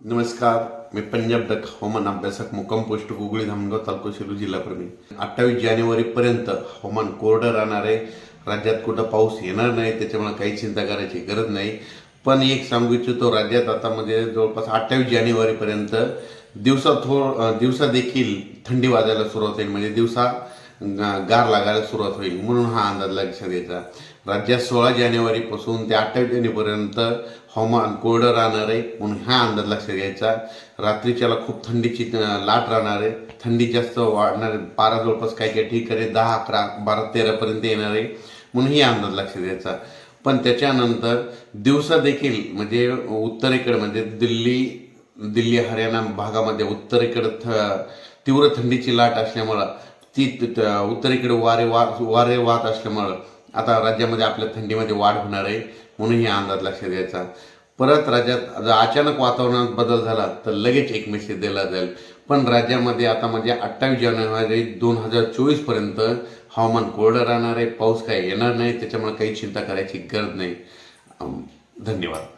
नमस्कार मी पंजाब डक हवामान अभ्यासक मुक्काम पोस्ट गुगळी धामणगाव तालुका सेलू जिल्हा प्रवीण अठ्ठावीस जानेवारीपर्यंत हवामान कोरडं राहणार आहे. राज्यात कुठं पाऊस येणार नाही त्याच्यामुळे काही चिंता करायची गरज नाही. पण एक सांगू इच्छितो राज्यात आता म्हणजे जवळपास अठ्ठावीस जानेवारीपर्यंत दिवसा थोड दिवसा देखील थंडी वाजायला सुरुवात होईल. म्हणजे दिवसा गार लागायला सुरुवात होईल. म्हणून हा अंदाज लक्षात घ्यायचा. राज्यात सोळा जानेवारीपासून ते अठ्ठावीस जानेवारीपर्यंत हवामान कोरडं राहणार आहे म्हणून हा अंदाज लक्षात घ्यायचा. रात्रीच्याला खूप थंडीची लाट राहणार आहे. थंडी जास्त वाढणार आहे. पारा जवळपास काही काही ठिकाणी दहा अकरा बारा तेरापर्यंत येणार आहे. म्हणून ही अंदाज लक्षात घ्यायचा. पण त्याच्यानंतर दिवसा देखील म्हणजे उत्तरेकडे म्हणजे दिल्ली दिल्ली हरियाणा भागामध्ये उत्तरेकडे थ तीव्र थंडीची लाट असल्यामुळं ती उत्तरेकडे वारे वा वारे वाहत असल्यामुळं आता राज्यामध्ये आपल्या थंडीमध्ये वाढ होणार आहे म्हणून ही अंदाज लक्षात घ्यायचा. परत राज्यात जर अचानक वातावरणात बदल झाला तर लगेच एक मेसेज दिला जाईल. पण राज्यामध्ये आता म्हणजे अठ्ठावीस जानेवारी दोन हजार चोवीसपर्यंत हवामान कोरडं राहणार आहे पाऊस काही येणार नाही त्याच्यामुळे काही चिंता करायची गरज नाही. धन्यवाद.